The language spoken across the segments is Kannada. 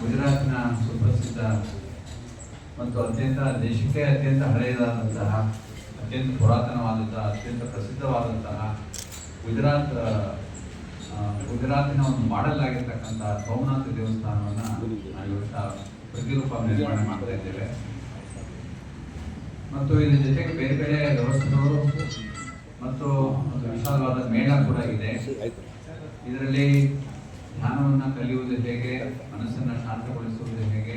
ಗುಜರಾತ್ನ ಸುಪ್ರಸಿದ್ಧ ಮತ್ತು ಅತ್ಯಂತ ದೇಶಕ್ಕೆ ಅತ್ಯಂತ ಹಳೆಯದಾದಂತಹ, ಅತ್ಯಂತ ಪುರಾತನವಾದಂತಹ, ಅತ್ಯಂತ ಪ್ರಸಿದ್ಧವಾದಂತಹ ಗುಜರಾತ್ ಗುಜರಾತಿನ ಒಂದು ಮಾಡೆಲ್ ಆಗಿರ್ತಕ್ಕಂಥ ಸೋಮನಾಥ ದೇವಸ್ಥಾನವನ್ನು ನಾವು ಪ್ರತಿರೂಪ ನಿರ್ಮಾಣ ಮಾಡ್ತಾ ಇದ್ದೇವೆ. ಮತ್ತು ಇದ್ರ ಜೊತೆಗೆ ಬೇರೆ ಬೇರೆ ವ್ಯವಸ್ಥೆಗಳು ಮತ್ತು ವಿಶಾಲವಾದ ಮೇಳ ಕೂಡ ಇದೆ. ಇದರಲ್ಲಿ ಧ್ಯಾನವನ್ನು ಕಲಿಯುವುದು ಹೇಗೆ ಮನಸ್ಸನ್ನು ಶಾಂತಗೊಳಿಸುವುದು ಹೇಗೆ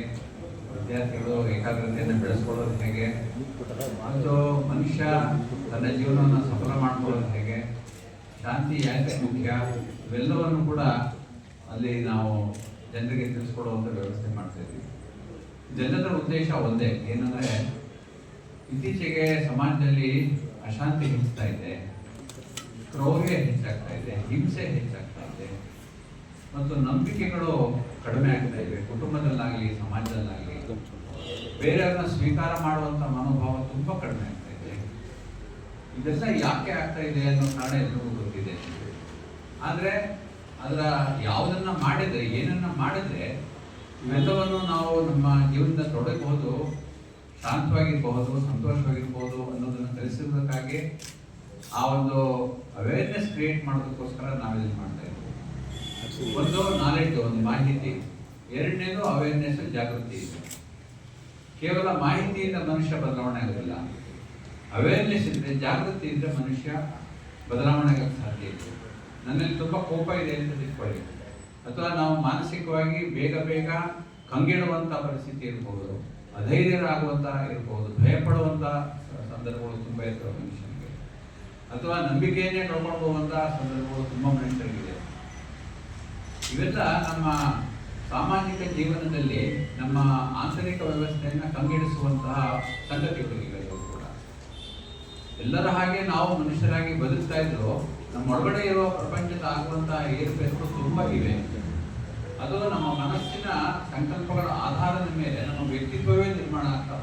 ವಿದ್ಯಾರ್ಥಿಗಳು ಏಕಾಗ್ರತೆಯನ್ನು ಬೆಳೆಸ್ಕೊಳ್ಳೋದು ಹೇಗೆ ಮತ್ತು ಮನುಷ್ಯ ತನ್ನ ಜೀವನವನ್ನು ಸಫಲ ಮಾಡ್ಕೊಳ್ಳೋದು ಹೇಗೆ ಶಾಂತಿ ಯಾಕೆ ಮುಖ್ಯ ಇವೆಲ್ಲವನ್ನು ಕೂಡ ಅಲ್ಲಿ ನಾವು ಜನರಿಗೆ ತಿಳಿಸ್ಕೊಡುವಂಥ ವ್ಯವಸ್ಥೆ ಮಾಡ್ತಾ ಇದ್ದೀವಿ. ಇದೆಲ್ಲದರ ಉದ್ದೇಶ ಒಂದೇ ಏನಂದರೆ ಇತ್ತೀಚೆಗೆ ಸಮಾಜದಲ್ಲಿ ಅಶಾಂತಿ ಹೆಚ್ಚುತ್ತಾ ಇದೆ. ಕ್ರೌರ್ಯ ಹೆಚ್ಚಾಗ್ತಾ ಇದೆ, ಹಿಂಸೆ ಹೆಚ್ಚಾಗ್ತಾ ಇದೆ. ಮತ್ತು ನಂಬಿಕೆಗಳು ಕಡಿಮೆ ಆಗ್ತಾ ಇವೆ. ಕುಟುಂಬದಲ್ಲಾಗಲಿ, ಸಮಾಜದಲ್ಲಾಗಲಿ. ಬೇರೆಯವ್ರನ್ನ ಸ್ವೀಕಾರ ಮಾಡುವಂತ ಮನೋಭಾವ ತುಂಬಾ ಕಡಿಮೆ ಆಗ್ತಾ ಇದೆ. ಇದೆಲ್ಲ ಯಾಕೆ ಆಗ್ತಾ ಇದೆ ಅನ್ನೋ ಕಾರಣ ಎಲ್ಲರಿಗೂ ಗೊತ್ತಿದೆ. ಆದ್ರೆ ಅದರ ಯಾವುದನ್ನ ಮಾಡಿದ್ರೆ, ಏನನ್ನ ಮಾಡಿದ್ರೆ ಇವೆಲ್ಲವನ್ನು ನಾವು ನಮ್ಮ ಜೀವನದ ತೊಡಗಬಹುದು ಶಾಂತವಾಗಿರಬಹುದು ಸಂತೋಷವಾಗಿರ್ಬೋದು ಅನ್ನೋದನ್ನು ತಿಳಿಸಿರೋದಕ್ಕಾಗಿ ಆ ಒಂದು ಅವೇರ್ನೆಸ್ ಕ್ರಿಯೇಟ್ ಮಾಡೋದಕ್ಕೋಸ್ಕರ ನಾವಿಲ್ಲಿ ಮಾಡ್ತಾ ಇದ್ದೀವಿ ಒಂದು ನಾಲೆಡ್ಜ್ ಒಂದು ಮಾಹಿತಿ. ಎರಡನೇದು ಅವೇರ್ನೆಸ್ ಜಾಗೃತಿ ಕೇವಲ ಮಾಹಿತಿಯಿಂದ ಮನುಷ್ಯ ಬದಲಾವಣೆ ಆಗೋದಿಲ್ಲ. ಅವೇರ್ನೆಸ್ ಇದ್ದರೆ ಜಾಗೃತಿ ಇದ್ದರೆ ಮನುಷ್ಯ ಬದಲಾವಣೆ ಆಗೋಕ್ಕೆ ಸಾಧ್ಯ ಇದೆ. ನನ್ನಲ್ಲಿ ತುಂಬ ಕೋಪ ಇದೆ ಅಂತ ತಿಳ್ಕೊಳ್ಳಿ. ಅಥವಾ ನಾವು ಮಾನಸಿಕವಾಗಿ ಬೇಗ ಬೇಗ ಕಂಗೆಡುವಂಥ ಪರಿಸ್ಥಿತಿ ಇರಬಹುದು ಅಧೈರ್ಯರಾಗುವಂತಹ ಇರಬಹುದು ಭಯಪಡುವಂಥ ಸಂದರ್ಭಗಳು ತುಂಬ ಇರ್ತವೆ ಮನುಷ್ಯನಿಗೆ ಅಥವಾ ನಂಬಿಕೆಯನ್ನೇ ಕಳ್ಕೊಂಡು ಹೋಗುವಂತ ಸಂದರ್ಭಗಳು ತುಂಬಾ ಮನುಷ್ಯರಿಗಿದೆ ಇವೆಲ್ಲ ನಮ್ಮ ಸಾಮಾಜಿಕ ಜೀವನದಲ್ಲಿ ನಮ್ಮ ಆಂತರಿಕ ವ್ಯವಸ್ಥೆಯನ್ನು ಕಂಗೆಡಿಸುವಂತಹ ಸಂಗತಿಗಳು ಕೂಡ. ಎಲ್ಲರ ಹಾಗೆ ನಾವು ಮನುಷ್ಯರಾಗಿ ಬದುಕ್ತಾ ಇದ್ರು ನಮ್ಮ ಒಳಗಡೆ ಇರುವ ಪ್ರಪಂಚದ ಆಗುವಂತಹ ಏರುಪೇರುಗಳು ತುಂಬಾ ಇವೆ. ಅದು ನಮ್ಮ ಮನಸ್ಸಿನ ಸಂಕಲ್ಪಗಳ ಆಧಾರದ ಮೇಲೆ, ನಮ್ಮ ವ್ಯಕ್ತಿತ್ವವೇ ನಿರ್ಮಾಣ ಆಗ್ತಾ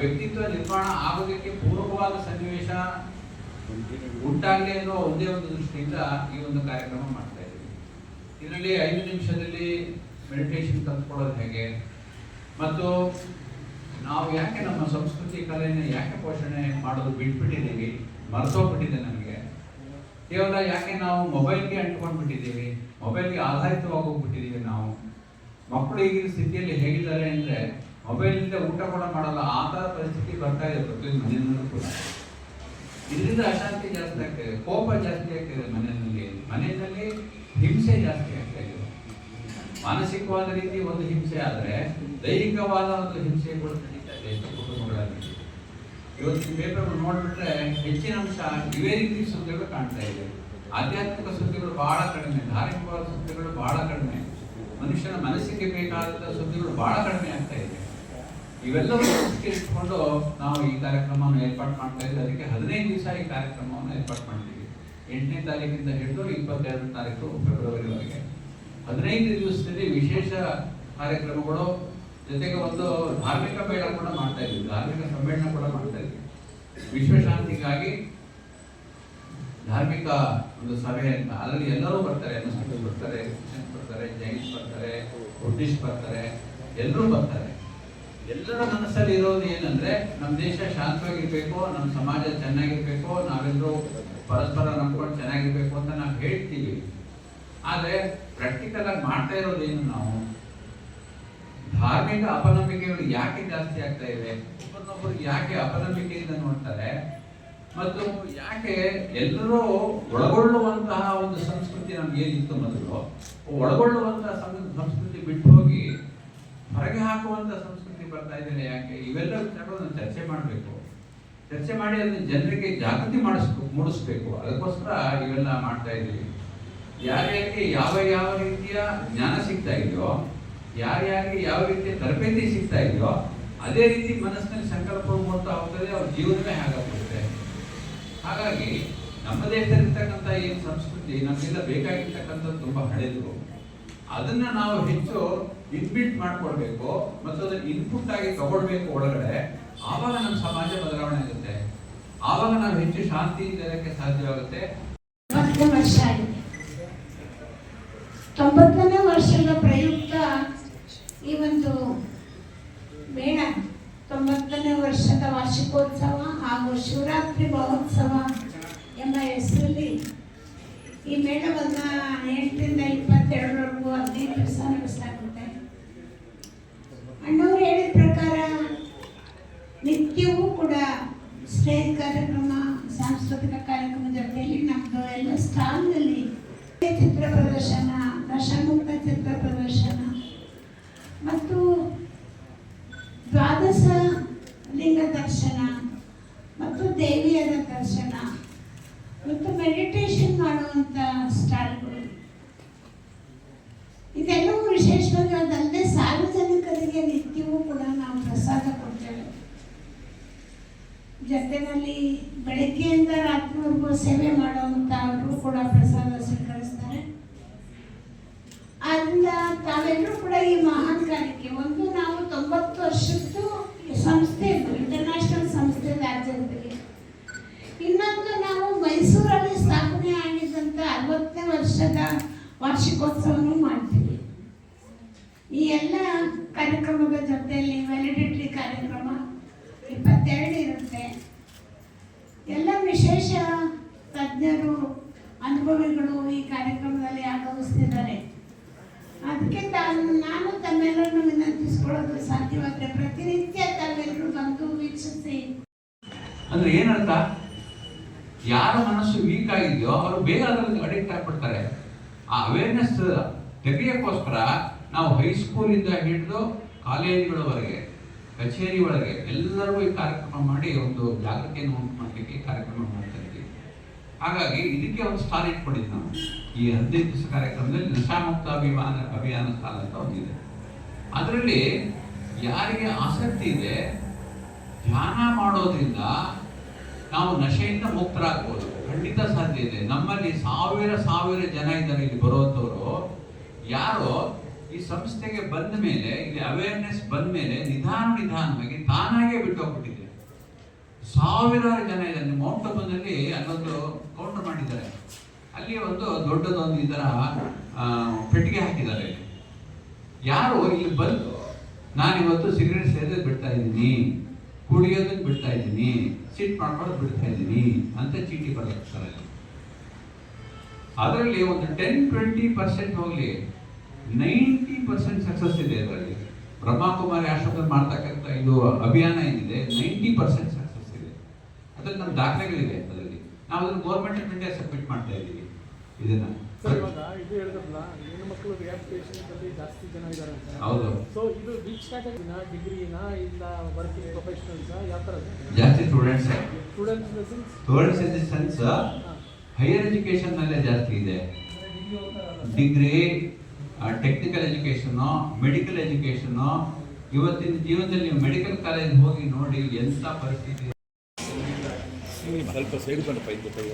ವ್ಯಕ್ತಿತ್ವ ನಿರ್ಮಾಣ ಆಗೋದಕ್ಕೆ ಪೂರ್ವವಾದ ಸನ್ನಿವೇಶ ಉಂಟಾಗಲಿ ಅನ್ನೋ ಒಂದೇ ಒಂದು ದೃಷ್ಟಿಯಿಂದ ಈ ಒಂದು ಕಾರ್ಯಕ್ರಮ ಮಾಡ್ತಾ ಇದ್ದೀವಿ. ಇದರಲ್ಲಿ ಐದು ನಿಮಿಷದಲ್ಲಿ ಮೆಡಿಟೇಷನ್ ತಂದುಕೊಡೋದು ಹೇಗೆ? ಮತ್ತು ನಾವು ಯಾಕೆ ನಮ್ಮ ಸಂಸ್ಕೃತಿ ಕಲೆಯನ್ನು ಯಾಕೆ ಪೋಷಣೆ ಮಾಡೋದು ಬಿಟ್ಬಿಟ್ಟಿದ್ದೀವಿ? ಮರೆತೋಗ್ಬಿಟ್ಟಿದೆ ನಮಗೆ. ಕೇವಲ ಯಾಕೆ ನಾವು ಮೊಬೈಲ್ಗೆ ಅಂಟ್ಕೊಂಡ್ಬಿಟ್ಟಿದ್ದೀವಿ? ಮೊಬೈಲ್ಗೆ ಆಧಾರಿತವಾಗಿ ಹೋಗ್ಬಿಟ್ಟಿದ್ದೀವಿ ನಾವು. ಮಕ್ಕಳು ಈಗಿನ ಸ್ಥಿತಿಯಲ್ಲಿ ಹೇಗಿದ್ದಾರೆ ಅಂದ್ರೆ ಮೊಬೈಲ್ ಊಟ ಕೂಡ ಮಾಡಲ್ಲ, ಆ ಪರಿಸ್ಥಿತಿ ಬರ್ತಾ ಇದೆ ಪ್ರತಿಯೊಂದು ಮನೆಯಲ್ಲೂ ಕೂಡ. ಇದರಿಂದ ಅಶಾಂತಿ ಜಾಸ್ತಿ ಆಗ್ತಿದೆ ಕೋಪ ಜಾಸ್ತಿ ಆಗ್ತಿದೆ ಮನೆಯಲ್ಲಿ. ಮನೆಯಲ್ಲಿ ಹಿಂಸೆ ಜಾಸ್ತಿ ಆಗ್ತಾ ಇದೆ. ಮಾನಸಿಕವಾದ ರೀತಿ ಒಂದು ಹಿಂಸೆ ಆದ್ರೆ, ದೈಹಿಕವಾದ ಒಂದು ಹಿಂಸೆ ಕೂಡ ನಡೀತಾ ಇದೆ ಕುಟುಂಬಗಳಲ್ಲಿ ಇವತ್ತಿನ ಪೇಪರ್ ನೋಡ್ಬಿಟ್ರೆ ಹೆಚ್ಚಿನ ಅಂಶ ಇವೇ ರೀತಿ ಸುದ್ದಿಗಳು ಕಾಣ್ತಾ ಇದೆ. ಆಧ್ಯಾತ್ಮಿಕ ಸುದ್ದಿಗಳು ಬಹಳ ಕಡಿಮೆ, ಧಾರ್ಮಿಕವಾದ ಸುದ್ದಿಗಳು ಬಹಳ ಕಡಿಮೆ. ಮನುಷ್ಯನ ಮನಸ್ಸಿಗೆ ಬೇಕಾದಂಥ ಸುದ್ದಿಗಳು ಬಹಳ ಕಡಿಮೆ ಆಗ್ತಾ ಇದೆ ಇವೆಲ್ಲವೂ ದೃಷ್ಟಿ ಇಟ್ಕೊಂಡು ನಾವು ಈ ಕಾರ್ಯಕ್ರಮವನ್ನು ಏರ್ಪಾಡು ಮಾಡ್ತಾ ಇದ್ದೀವಿ. ಅದಕ್ಕೆ ಹದಿನೈದು ದಿವಸ ಈ ಕಾರ್ಯಕ್ರಮವನ್ನು ಏರ್ಪಾಡು ಮಾಡ್ತೀವಿ. ಎಂಟನೇ ತಾರೀಕಿಂದ ಹಿಡಿದು ಇಪ್ಪತ್ತೆರಡು ತಾರೀಕು ಫೆಬ್ರವರಿವರೆಗೆ. ಹದಿನೈದು ದಿವಸದಲ್ಲಿ ವಿಶೇಷ ಕಾರ್ಯಕ್ರಮಗಳು, ಜೊತೆಗೆ ಒಂದು ಧಾರ್ಮಿಕ ಮೇಳ ಕೂಡ ಮಾಡ್ತಾ ಇದ್ವಿ ಧಾರ್ಮಿಕ ಸಮ್ಮೇಳನ ಕೂಡ ಮಾಡ್ತಾ ಇದ್ದೀವಿ. ವಿಶ್ವಶಾಂತಿಗಾಗಿ ಧಾರ್ಮಿಕ ಒಂದು ಸಭೆ ಅಂತ. ಅದರಲ್ಲಿ ಎಲ್ಲರೂ ಬರ್ತಾರೆ. ಮುಸ್ಲಿಮ್ಸ್ ಬರ್ತಾರೆ ಕ್ರಿಶ್ಚಿಯನ್ಸ್ ಬರ್ತಾರೆ ಜೈನ್ಸ್ ಬರ್ತಾರೆ ಬುದ್ಧಿಸ್ಟ್ ಬರ್ತಾರೆ. ಎಲ್ಲರೂ ಬರ್ತಾರೆ. ಎಲ್ಲರ ಮನಸ್ಸಲ್ಲಿ ಇರೋದು ಏನಂದ್ರೆ ನಮ್ಮ ದೇಶ ಶಾಂತವಾಗಿರ್ಬೇಕು ನಮ್ಮ ಸಮಾಜ ಚೆನ್ನಾಗಿರ್ಬೇಕು, ನಾವೆಲ್ಲರೂ ಪರಸ್ಪರ ನಂಬ್ಕೊಂಡು ಚೆನ್ನಾಗಿರ್ಬೇಕು ಅಂತ ನಾವು ಹೇಳ್ತೀವಿ. ಆದ್ರೆ ಪ್ರಾಕ್ಟಿಕಲ್ ಆಗಿ ಮಾಡ್ತಾ ಇರೋದೇನು ನಾವು? ಧಾರ್ಮಿಕ ಅಪನಂಬಿಕೆಗಳು ಯಾಕೆ ಜಾಸ್ತಿ ಆಗ್ತಾ ಇವೆ? ಒಬ್ಬರನ್ನೊಬ್ಬರು ಯಾಕೆ ಅಪನಂಬಿಕೆಯಿಂದ ನೋಡ್ತಾರೆ? ಮತ್ತು ಯಾಕೆ ಎಲ್ಲರೂ ಒಳಗೊಳ್ಳುವಂತಹ ಒಂದು ಸಂಸ್ಕೃತಿ ನಮ್ಗೆ ಏನಿತ್ತು ಮೊದಲು? ಒಳಗೊಳ್ಳುವಂತಹ ಸಂಸ್ಕೃತಿ ಬಿಟ್ಟು ಹೋಗಿ ಹೊರಗೆ ಹಾಕುವಂತ ಸಂಸ್ಕೃತಿ ಬರ್ತಾ ಇದ್ದೇನೆ, ಯಾಕೆ? ಇವೆಲ್ಲ ವಿಚಾರಗಳನ್ನು ಚರ್ಚೆ ಮಾಡಬೇಕು. ಚರ್ಚೆ ಮಾಡಿ ಅದನ್ನು ಜನರಿಗೆ ಜಾಗೃತಿ ಮಾಡಿಸ್ಬೇಕು ಮೂಡಿಸ್ಬೇಕು. ಅದಕ್ಕೋಸ್ಕರ ಇವೆಲ್ಲ ಮಾಡ್ತಾ ಇದ್ದೀವಿ. ಯಾರ್ಯಾರಿಗೆ ಯಾವ ಯಾವ ರೀತಿಯ ಜ್ಞಾನ ಸಿಗ್ತಾ ಇದೆಯೋ ಯಾರ್ಯಾರಿಗೆ ಯಾವ ರೀತಿಯ ತರಬೇತಿ ಸಿಗ್ತಾ ಇದೆಯೋ, ಅದೇ ರೀತಿ ಮನಸ್ಸಿನಲ್ಲಿ ಸಂಕಲ್ಪ ಮೂಡ್ತಾ ಹೋಗ್ತದೆ, ಅವ್ರ ಜೀವನವೇ ಹಾಗಾಗ್ಬಿಡುತ್ತೆ. ಹಾಗಾಗಿ ನಮ್ಮ ದೇಶದಲ್ಲಿರ್ತಕ್ಕಂಥ ಏನು ಸಂಸ್ಕೃತಿ ನಮಗೆಲ್ಲ ಬೇಕಾಗಿರ್ತಕ್ಕಂಥದ್ದು ತುಂಬ ಹಳೆದು ಅದನ್ನ ನಾವು ಹೆಚ್ಚು ಇನ್ಬಿಟ್ ಮಾಡ್ಕೊಳ್ಬೇಕು ಮತ್ತು ಅದನ್ನ ಇನ್ಪುಟ್ ಆಗಿ ತಗೊಳ್ಬೇಕು ಒಳಗಡೆ, ಆವಾಗ ನಮ್ಮ ಸಮಾಜ ಬದಲಾವಣೆ ಆಗುತ್ತೆ. ಆವಾಗ ನಾವು ಹೆಚ್ಚು ಶಾಂತಿ ಇರೋದಕ್ಕೆ ಸಾಧ್ಯವಾಗುತ್ತೆ. ವರ್ಷ ತೊಂಬತ್ತನೇ ವರ್ಷದ ಪ್ರಯುಕ್ತ ಈ ಒಂದು ಮೇಳ, ತೊಂಬತ್ತನೇ ವರ್ಷದ ವಾರ್ಷಿಕೋತ್ಸವ ಹಾಗೂ ಶಿವರಾತ್ರಿ ಮಹೋತ್ಸವ ಈ ಮೇಳವನ್ನು ಎಂಟರಿಂದ ಇಪ್ಪತ್ತೆರಡರವರೆಗೂ ಹದಿನೈದು ದಿವಸ ನಡೆಸಲಾಗುತ್ತೆ. ಅಣ್ಣವ್ರು ಹೇಳಿದ ಪ್ರಕಾರ ನಿತ್ಯವೂ ಕೂಡ ಸ್ಟೇಜ್ ಕಾರ್ಯಕ್ರಮ, ಸಾಂಸ್ಕೃತಿಕ ಕಾರ್ಯಕ್ರಮ ಜೊತೆಯಲ್ಲಿ ನಮ್ಮದು ಎಲ್ಲ ಸ್ಟಾಲ್ನಲ್ಲಿ ಚಿತ್ರ ಪ್ರದರ್ಶನ ನಶಮುಕ್ತ ಚಿತ್ರ ಪ್ರದರ್ಶನ ಮತ್ತು ದ್ವಾದಶ ಲಿಂಗ ದರ್ಶನ ಮತ್ತು ದೇವಿಯರ ದರ್ಶನ ಮತ್ತು ಮೆಡಿಟೇಷನ್ ಮಾಡುವಂಥ ಸ್ಟಾಲ್ಗಳು ಇದೆಲ್ಲವೂ ವಿಶೇಷವಾಗಿ ಅದಲ್ಲದೆ ನಿತ್ಯವೂ ಕೂಡ ನಾವು ಪ್ರಸಾದ ಕೊಡ್ತೇವೆ. ಜೊತೆಯಲ್ಲಿ ಬೆಳಗ್ಗೆಯಿಂದ ರಾತ್ರಿವರೆಗೂ ಸೇವೆ ಮಾಡುವಂಥವರು ಕೂಡ ಪ್ರಸಾದ ಸ್ವೀಕರಿಸ್ತಾರೆ. ಆದ್ದರಿಂದ ತಾವೆಲ್ಲರೂ ಕೂಡ ಈ ಮಹಾನ್ ಕಾರ್ಯಕ್ಕೆ ಒಂದು ನಾವು ತೊಂಬತ್ತು ವರ್ಷದ್ದು ಸಂಸ್ಥೆ ಇಂಟರ್ನ್ಯಾಷನಲ್ ಸಂಸ್ಥೆ ರಾಜ್ಯದಲ್ಲಿ ಇನ್ನೊಂದು ನಾವು ಮೈಸೂರಲ್ಲಿ ಸ್ಥಾಪನೆ ಆಗಿದ್ದಂಥ ಅರವತ್ತನೇ ವರ್ಷದ ವಾರ್ಷಿಕೋತ್ಸವನೂ ಮಾಡ್ತೀವಿ ಈ ಎಲ್ಲ ಕಾರ್ಯಕ್ರಮದ ಜೊತೆಯಲ್ಲಿ ವ್ಯಾಲಿಡಿಟಿ ಕಾರ್ಯಕ್ರಮ ಇಪ್ಪತ್ತೆರಡು ಇರುತ್ತೆ ಎಲ್ಲ ವಿಶೇಷ ತಜ್ಞರು ಅನುಭವಿಗಳು ಈ ಕಾರ್ಯಕ್ರಮದಲ್ಲಿ ಆಗಮಿಸ್ತಿದ್ದಾರೆ ಅದಕ್ಕೆ ತಾನು, ನಾನು ತಮ್ಮೆಲ್ಲರನ್ನು ವಿನಂತಿಸ್ಕೊಳ್ಳೋದು ಸಾಧ್ಯವಾದರೆ ಪ್ರತಿನಿತ್ಯ ತಮ್ಮೆಲ್ಲರೂ ಬಂದು ವೀಕ್ಷಿಸಿ. ಅಂದ್ರೆ ಏನರ್ಥ? ಯಾರ ಮನಸ್ಸು ವೀಕ್ ಆಗಿದೆಯೋ ಅವರು ಬೇಗ ಅದರಲ್ಲಿ ಅಡಿಕ್ಟ್ ಆಗ್ಬಿಡ್ತಾರೆ. ಆ ಅವೇರ್ನೆಸ್ ತೆಗೆಯೋಕ್ಕೋಸ್ಕರ ನಾವು ಹೈಸ್ಕೂಲಿಂದ ಹಿಡಿದು ಕಾಲೇಜುಗಳವರೆಗೆ ಕಚೇರಿ ಒಳಗೆ ಎಲ್ಲರಿಗೂ ಈ ಕಾರ್ಯಕ್ರಮ ಮಾಡಿ ಒಂದು ಜಾಗೃತಿಯನ್ನು ಉಂಟು ಮಾಡಲಿಕ್ಕೆ ಕಾರ್ಯಕ್ರಮ ಮಾಡ್ತಾ ಇದ್ದೀವಿ ಹಾಗಾಗಿ ಇದಕ್ಕೆ ಒಂದು ಸ್ಥಾನ ಇಟ್ಕೊಂಡಿದ್ದು ನಾವು. ಈ ಹದಿನೈದು ದಿವಸ ಕಾರ್ಯಕ್ರಮದಲ್ಲಿ ನಶಾಮುಕ್ತ ಅಭಿಮಾನ, ಅಭಿಯಾನ ಸ್ಥಾನ ಅಂತ ಒಂದಿದೆ ಅದರಲ್ಲಿ ಯಾರಿಗೆ ಆಸಕ್ತಿ ಇದೆ, ಧ್ಯಾನ ಮಾಡೋದ್ರಿಂದ ನಾವು ನಶೆಯಿಂದ ಮುಕ್ತರಾಗ್ಬೋದು. ಖಂಡಿತ ಸಾಧ್ಯ ಇದೆ. ನಮ್ಮಲ್ಲಿ ಸಾವಿರ ಸಾವಿರ ಜನ ಇದ್ದಾರೆ ಇಲ್ಲಿ ಬರುವಂಥವ್ರು ಯಾರೋ ಈ ಸಂಸ್ಥೆಗೆ ಬಂದ ಮೇಲೆ, ಇಲ್ಲಿ ಅವೇರ್ನೆಸ್ ಬಂದ ಮೇಲೆ ನಿಧಾನ ನಿಧಾನವಾಗಿ ತಾನಾಗೇ ಬಿಟ್ಟೋಗ್ಬಿಟ್ಟಿದೆ. ಸಾವಿರಾರು ಜನ ಇದ್ದಾರೆ ಮೌಂಟ್ ಅಬುದಲ್ಲಿ ಅಲ್ಲೊಂದು ಕೌಂಟರ್ ಮಾಡಿದ್ದಾರೆ. ಅಲ್ಲಿ ಒಂದು ದೊಡ್ಡದೊಂದು ಈ ಥರ ಪೆಟ್ಟಿಗೆ ಹಾಕಿದ್ದಾರೆ ಯಾರು ಇಲ್ಲಿ ಬಂದು, ನಾನಿವತ್ತು ಸಿಗರೇಟ್ ಸೇದೋದು ಬಿಡ್ತಾ ಇದ್ದೀನಿ. ಕುಡಿಯೋದಕ್ಕೆ ಬಿಡ್ತಾ ಇದ್ದೀನಿ. ಸಿಟ್ ಮಾಡ್ಕೊಳ್ಳೋದು ಬಿಡ್ತಾ ಇದ್ದೀನಿ ಅಂತ ಚೀಟಿ ಬರ್ತಾರೆ ಅದರಲ್ಲಿ ಒಂದು ಟೆನ್ ಟ್ವೆಂಟಿ ಪರ್ಸೆಂಟ್ ಹೋಗಲಿ. ನೈಂಟಿ ಪರ್ಸೆಂಟ್ ಸಕ್ಸಸ್ ಇದೆ ಅದರಲ್ಲಿ. ಬ್ರಹ್ಮಕುಮಾರಿ ಆಶ್ರಮದಲ್ಲಿ ಮಾಡ್ತಕ್ಕಂಥ ಇದು ಅಭಿಯಾನ ಏನಿದೆ ನೈಂಟಿ ಪರ್ಸೆಂಟ್ ಅದ್ರಲ್ಲಿ ನಮ್ಮ ದಾಖಲೆಗಳಿದೆ ಅದರಲ್ಲಿ. ನಾವು ಅದನ್ನು ಗೌರ್ಮೆಂಟ್ ಆಫ್ ಇಂಡಿಯಾ ಸಬ್ಮಿಟ್ ಮಾಡ್ತಾ ಇದ್ದೀವಿ. ಇದನ್ನ. ಇದು ಹೇಳಿದ್ರಲ್ಲ ಹೆಣ್ಣು ಮಕ್ಕಳು ರಿಯಾಕ್ಟೇಷನ್ ಅಲ್ಲಿ ಜಾಸ್ತಿ ಜನ ಇದ್ದಾರೆ ಅಂತ. ಹೌದು. ಸೊ ಇದು ವಿಚ್ ಕ್ಯಾಟಗರಿನ ಡಿಗ್ರಿನ ಇಲ್ಲ ವರ್ಕಿಂಗ್ ಪ್ರೊಫೆಷನಲ್ಸ್ ಯಾವ ಥರ ಜಾಸ್ತಿ students students in the sense students in the sense higher education ನಲ್ಲೇ ಜಾಸ್ತಿ ಇದೆ. Degree technical education medical education ಇವತ್ತಿನ ಜೀವನದಲ್ಲಿ ನೀವು ಮೆಡಿಕಲ್ ಕಾಲೇಜ್ ಹೋಗಿ ನೋಡಿ ಎಂಥ ಪರಿಸ್ಥಿತಿ. ಸ್ವಲ್ಪ ಸೈಡ್ ಬಂದಪ್ಪ ಇದು ಕೈ